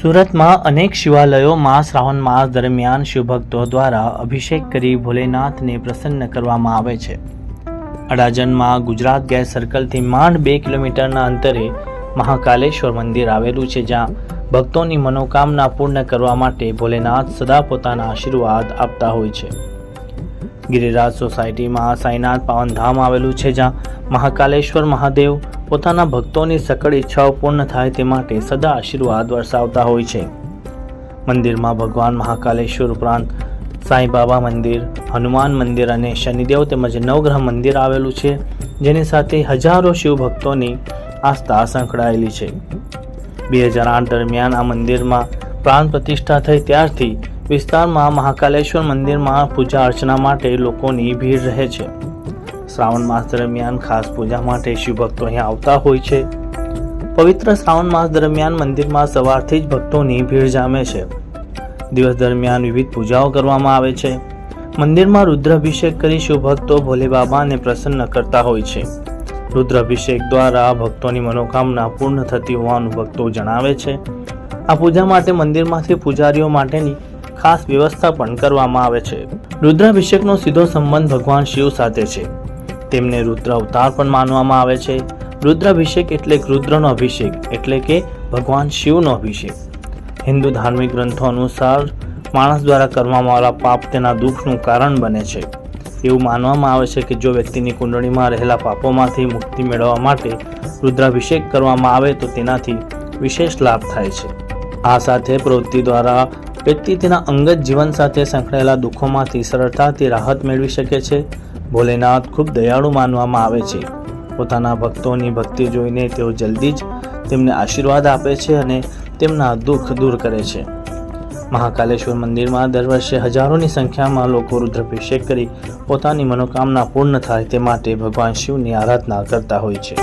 સુરતમાં અનેક શિવાલયોમાં શ્રાવણ માસ દરમિયાન શિવભક્તો દ્વારા અભિષેક કરી ભોલેનાથને પ્રસન્ન કરવામાં આવે છે. અડાજણમાં ગુજરાત ગેસ સર્કલથી માંડ બે કિલોમીટરના અંતરે મહાકાલેશ્વર મંદિર આવેલું છે, જ્યાં ભક્તોની મનોકામના પૂર્ણ કરવા માટે ભોલેનાથ સદા પોતાના આશીર્વાદ આપતા હોય છે. ગિરિરાજ સોસાયટીમાં સાઈનાથ પાવનધામ આવેલું છે જ્યાં મહાકાલેશ્વર મહાદેવ પોતાના ભક્તોની સકળ ઈચ્છાઓ પૂર્ણ થાય તે માટે સદા આશીર્વાદ વરસાવતા હોય છે. મંદિરમાં ભગવાન મહાકાલેશ્વર ઉપરાંત સાંઈબાબા મંદિર, હનુમાન મંદિર અને શનિદેવ તેમજ નવગ્રહ મંદિર આવેલું છે, જેની સાથે હજારો શિવ ભક્તોની આસ્થા સંકળાયેલી છે. બે હજાર આઠ દરમિયાન આ મંદિરમાં પ્રાણ પ્રતિષ્ઠા થઈ ત્યારથી વિસ્તારમાં મહાકાલેશ્વર મંદિરમાં પૂજા અર્ચના માટે લોકોની ભીડ રહે છે. શ્રાવણ માસ દરમિયાન ખાસ પૂજા માટે શિવભક્તો અહીંયા આવતા હોય છે. પવિત્ર શ્રાવણ માસ દરમિયાન મંદિરમાં સવારથી જ ભક્તોની ભીડ જામે છે. દિવસ દરમિયાન વિવિધ પૂજાઓ કરવામાં આવે છે. મંદિરમાં રુદ્રાભિષેક કરી શિવભક્તો ભોલે બાબાને પ્રસન્ન કરતા હોય છે. રુદ્રાભિષેક દ્વારા ભક્તોની મનોકામના પૂર્ણ થતી હોવાનું ભક્તો જણાવે છે. આ પૂજા માટે મંદિરમાંથી પૂજારીઓ માટેની ખાસ વ્યવસ્થા પણ કરવામાં આવે છે. રુદ્રાભિષેકનો સીધો સંબંધ ભગવાન શિવ સાથે છે. તેમને રુદ્ર અવતાર પણ માનવામાં આવે છે. રુદ્રાભિષેક એટલે રુદ્રનો અભિષેક, એટલે કે ભગવાન શિવનો અભિષેક. હિન્દુ ધાર્મિક ગ્રંથો અનુસાર માણસ દ્વારા કરવામાં આવેલા પાપ તેના દુઃખનું કારણ બને છે. એવું માનવામાં આવે છે કે જો વ્યક્તિની કુંડળીમાં રહેલા પાપોમાંથી મુક્તિ મેળવવા માટે રુદ્રાભિષેક કરવામાં આવે તો તેનાથી વિશેષ લાભ થાય છે. આ સાથે પ્રવૃત્તિ દ્વારા વ્યક્તિ તેના અંગત જીવન સાથે સંકળાયેલા દુઃખોમાંથી સરળતાથી રાહત મેળવી શકે છે. ભોલેનાથ ખૂબ દયાળુ માનવામાં આવે છે. પોતાના ભક્તોની ભક્તિ જોઈને તેઓ જલ્દી જ તેમને આશીર્વાદ આપે છે અને તેમના દુઃખ દૂર કરે છે. મહાકાલેશ્વર મંદિરમાં દર વર્ષે હજારોની સંખ્યામાં લોકો રુદ્રાભિષેક કરી પોતાની મનોકામના પૂર્ણ થાય તે માટે ભગવાન શિવની આરાધના કરતા હોય છે.